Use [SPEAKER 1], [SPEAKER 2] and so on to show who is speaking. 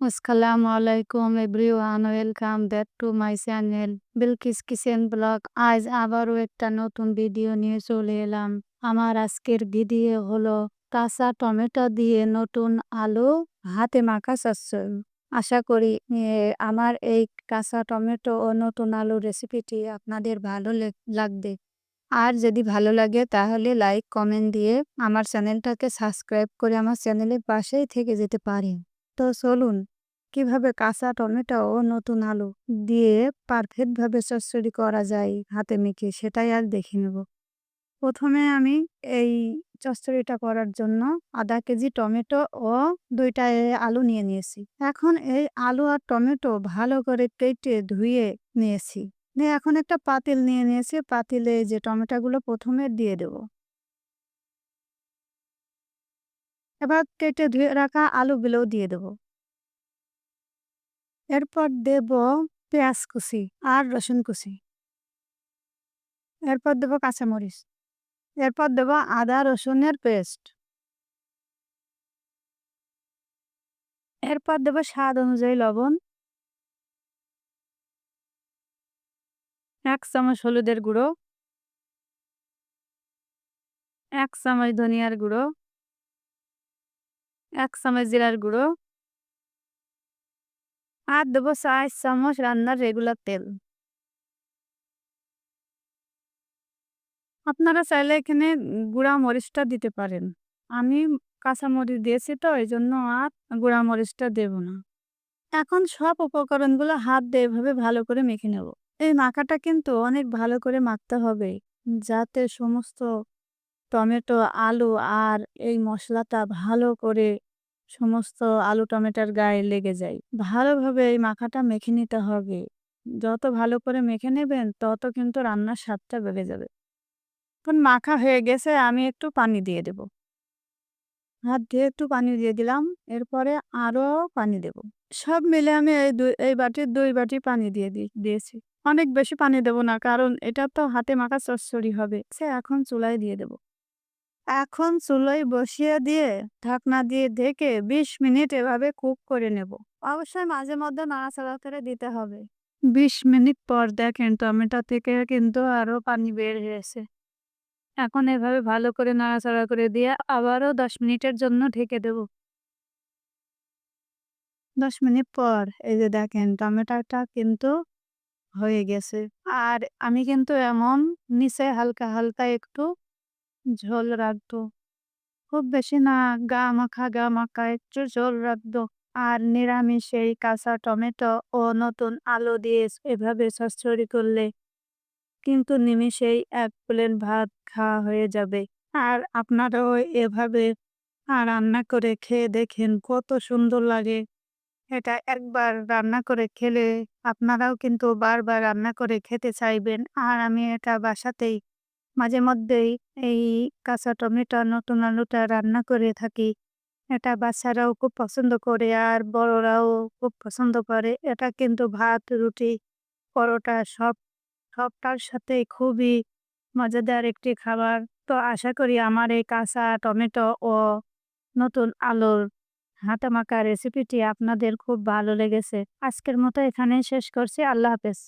[SPEAKER 1] আসসালামু আলাইকুম everyone welcome back to my channel Bilkis kitchen blog আজ আবারও একটা নতুন ভিডিও নিয়ে চলে এলাম। আমার আজকের ভিডিও হলো কাঁচা টমেটো দিয়ে নতুন আলু হাতে মাখা চচ্চড়ি আশা করি আমার এই কাঁচা টমেটো ও নতুন আলু রেসিপিটি আপনাদের ভালো লেগ- লাগবে। আর যদি ভালো লাগে, তাহলে লাইক কমেন্ট দিয়ে আমার চ্যানেলটাকে সাবস্ক্রাইব করে আমার চ্যানেলের পাশেই থেকে যেতে পারেন। তো চলুন, কীভাবে কাঁচা টমেটো ও নতুন আলু দিয়ে পারফেক্টভাবে চচ্চড়ি করা যায় হাতে মেখে সেটাই আর দেখে নেব। প্রথমে আমি এই চচ্চড়িটা করার জন্য আধা কেজি টমেটো ও দুইটা আলু নিয়ে নিয়েছি। এখন এই আলু আর টমেটো ভালো করে কেটে ধুয়ে নিয়েছি। নিয়ে এখন একটা পাতিল নিয়ে নিয়েছি, পাতিলে যে টমেটোগুলো প্রথমে দিয়ে দেব। এবার কেটে ধুয়ে রাখা আলুগুলোও দিয়ে দেবো। এরপর দেব পেঁয়াজ কুচি আর রসুন কুচি। এরপর দেব কাঁচামরিচ। এরপর দেব আদা, রসুনের পেস্ট। এরপর দেব স্বাদ অনুযায়ী লবণ। এক চামচ হলুদের গুঁড়ো। এক চামচ ধনিয়ার গুঁড়ো। এক চামচ জিরার গুঁড়ো। আর দেবো চার চামচ রান্নার রেগুলার তেল। আপনারা চাইলে এখানে গুঁড়া মরিচটা দিতে পারেন। আমি কাঁচা মরিচ দিয়েছি তো, এই জন্য আর গুঁড়া মরিচটা দেব না। এখন সব উপকরণগুলো হাত দিয়ে এভাবে ভালো করে মেখে নেব। এই মাখাটা কিন্তু অনেক ভালো করে মাখতে হবে, যাতে সমস্ত টমেটো, আলু আর এই মশলাটা ভালো করে সমস্ত আলু টমেটোর গায়ে লেগে যায়। ভালোভাবে এই মাখাটা মেখে নিতে হবে। যত ভালো করে মেখে নেবেন, তত কিন্তু রান্নার স্বাদটা বেড়ে যাবে। এখন মাখা হয়ে গেছে, আমি একটু পানি দিয়ে দেব। হাত দিয়ে একটু পানি দিয়ে দিলাম, এরপরে আরও পানি দেব। সব মিলে আমি এই দুই, এই বাটির দুই বাটি পানি দিয়ে দি- দিয়েছি। অনেক বেশি পানি দেব না, কারণ এটা তো হাতে মাখা চচ্চড়ি হবে। সে এখন চুলায় দিয়ে দেব। এখন চুলোয় বসিয়ে দিয়ে ঢাকনা দিয়ে ঢেকে বিশ মিনিট এভাবে কুক করে নেব। অবশ্যই মাঝে মধ্যে নাড়াচাড়া করে দিতে হবে। বিশ মিনিট পর দেখেন টমেটো থেকে কিন্তু আরও পানি বের হয়েছে। এখন এভাবে ভালো করে নাড়াচাড়া করে দিয়ে আবারও দশ মিনিটের জন্য ঢেকে দেব। দশ মিনিট পর এই যে দেখেন টমেটোটা কিন্তু হয়ে গেছে। আর আমি কিন্তু এমন নিচে হালকা হালকা একটু ঝোল রাখতো খুব বেশি না গা মাখা গা মাখা একটু ঝোল রাখতো আর নিরামিষ এই কাঁচা টমেটো ও নতুন আলু দিয়ে এভাবে চচ্চড়ি করলে কিন্তু নিমিষেই এক প্লেট ভাত খাওয়া হয়ে যাবে। আর আপনারাও এভাবে রান্না করে খেয়ে দেখেন কত সুন্দর লাগে। এটা একবার রান্না করে খেলে আপনারাও কিন্তু বারবার রান্না করে খেতে চাইবেন। আর আমি এটা বাসাতেই মাঝে মধ্যেই এই কাঁচা টমেটো নতুন আলুটা রান্না করে থাকি। এটা বাচ্চারাও খুব পছন্দ করে আর বড়রাও খুব পছন্দ করে। এটা কিন্তু ভাত, রুটি, পরোটা সব, সবটার সাথে খুবই মজাদার একটি খাবার। তো আশা করি আমার এই কাঁচা টমেটো ও নতুন আলুর হাতে মাখা রেসিপিটি আপনাদের খুব ভালো লেগেছে। আজকের মতো এখানেই শেষ করছি। আল্লাহ হাফেজ।